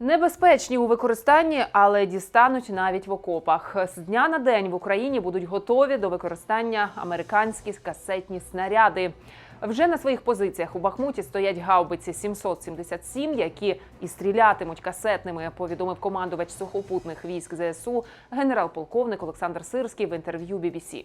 Небезпечні у використанні, але дістануть навіть в окопах. З дня на день в Україні будуть готові до використання американські касетні снаряди. Вже на своїх позиціях у Бахмуті стоять гаубиці 777, які і стрілятимуть касетними. Повідомив командувач сухопутних військ ЗСУ генерал-полковник Олександр Сирський в інтерв'ю BBC.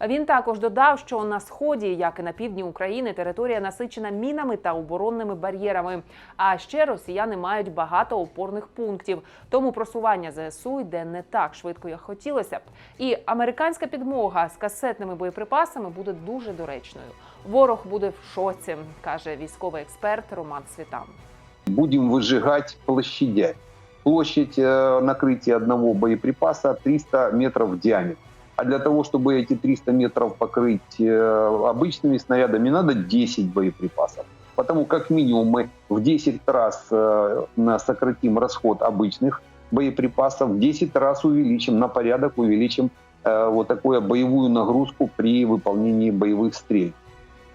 Він також додав, що на сході, як і на півдні України, територія насичена мінами та оборонними бар'єрами. А ще росіяни мають багато опорних пунктів. Тому просування ЗСУ йде не так швидко, як хотілося б. І американська підмога з касетними боєприпасами буде дуже доречною. Ворог буде в шоці, каже військовий експерт Роман Світан. будем выжигать площадя. Площадь э, накрытия одного боеприпаса 300 метров в диаметре. А для того, чтобы эти 300 метров покрыть э, обычными снарядами, надо 10 боеприпасов. Потому как минимум мы в 10 раз э, на- сократим расход обычных боеприпасов, в 10 раз увеличим, на порядок увеличим э, вот такую боевую нагрузку при выполнении боевых стрельб.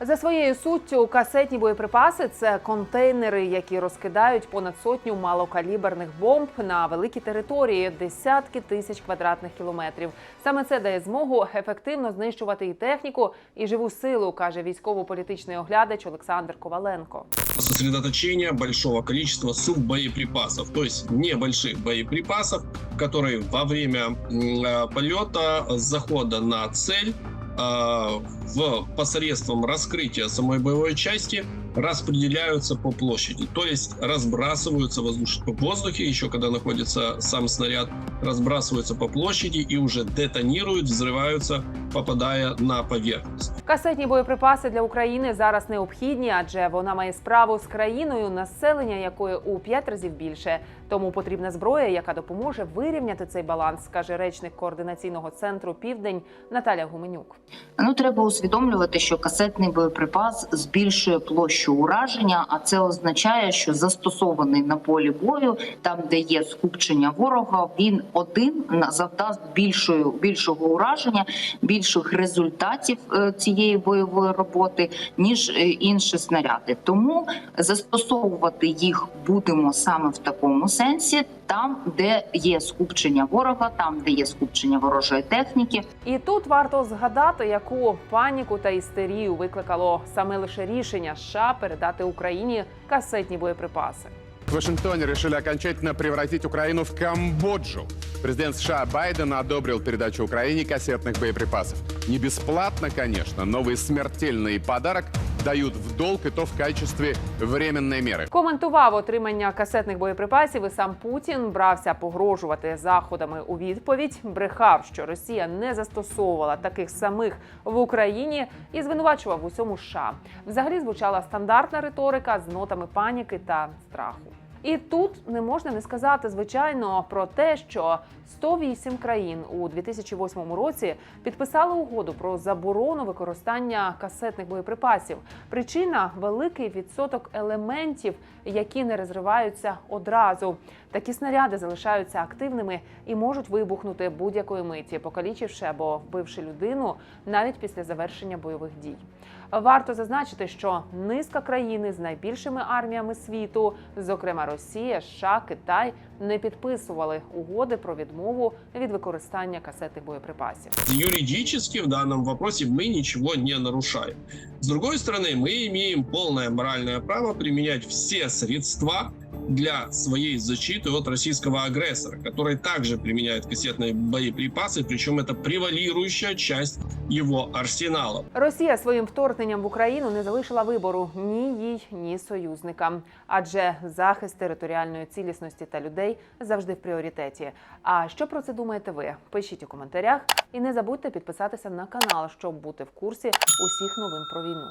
За своєю суттю, касетні боєприпаси це контейнери, які розкидають понад сотню малокаліберних бомб на великій території, десятки тисяч квадратних кілометрів. Саме це дає змогу ефективно знищувати і техніку, і живу силу, каже військово-політичний оглядач Олександр Коваленко. сосредоточение большого количества суббоеприпасов, то есть небольших боеприпасов, которые во время м, э, полета, захода на цель, э, в посредством раскрытия самой боевой части распределяются по площади, то есть разбрасываются в воздуш- в воздухе, еще когда находится сам снаряд, разбрасываются по площади и уже детонируют, взрываются, попадая на поверхность. Касетні боєприпаси для України зараз необхідні, адже вона має справу з країною, населення якої у п'ять разів більше. Тому потрібна зброя, яка допоможе вирівняти цей баланс, каже речник координаційного центру Південь Наталя Гуменюк. Ну треба усвідомлювати, що касетний боєприпас збільшує площу ураження, а це означає, що застосований на полі бою, там де є скупчення ворога, він один завдасть більшою більшого ураження, більших результатів е, цієї бойової роботи, ніж е, інші снаряди. Тому застосовувати їх будемо саме в такому сенсі, там де є скупчення ворога, там де є скупчення ворожої техніки. І тут варто згадати, яку паніку та істерію викликало саме лише рішення США передати Україні касетні боєприпаси. В Вашингтоне решили окончательно превратить Украину в Камбоджу. Президент США Байден одобрил передачу Украине кассетных боеприпасов. Не бесплатно, конечно, новый смертельный подарок дают в долг и то в качестве временной меры. Коментував отримання касетних боєприпасів і сам Путін брався погрожувати заходами у відповідь, брехав, що Росія не застосовувала таких самих в Україні і звинувачував усьому США. Взагалі звучала стандартна риторика з нотами паніки та страху. І тут не можна не сказати, звичайно, про те, що 108 країн у 2008 році підписали угоду про заборону використання касетних боєприпасів. Причина великий відсоток елементів, які не розриваються одразу. Такі снаряди залишаються активними і можуть вибухнути будь-якої миті, покалічивши або вбивши людину навіть після завершення бойових дій. Варто зазначити, що низка країн з найбільшими арміями світу, зокрема Росія, США, Китай, не підписували угоди про відмову від використання касетних боєприпасів. Юридически в данном вопросе мы ничего не нарушаем. С другой стороны, мы имеем полное моральное право применять все средства для своей защиты от российского агрессора, который также применяет кассетные боеприпасы, причем это превалирующая часть его арсенала. Росія своїм вторгненням в Україну не залишила вибору ні їй, ні союзникам, адже захист територіальної цілісності та людей завжди в пріоритеті. А що про це думаєте ви? Пишіть у коментарях і не забудьте підписатися на канал, щоб бути в курсі усіх новин про війну.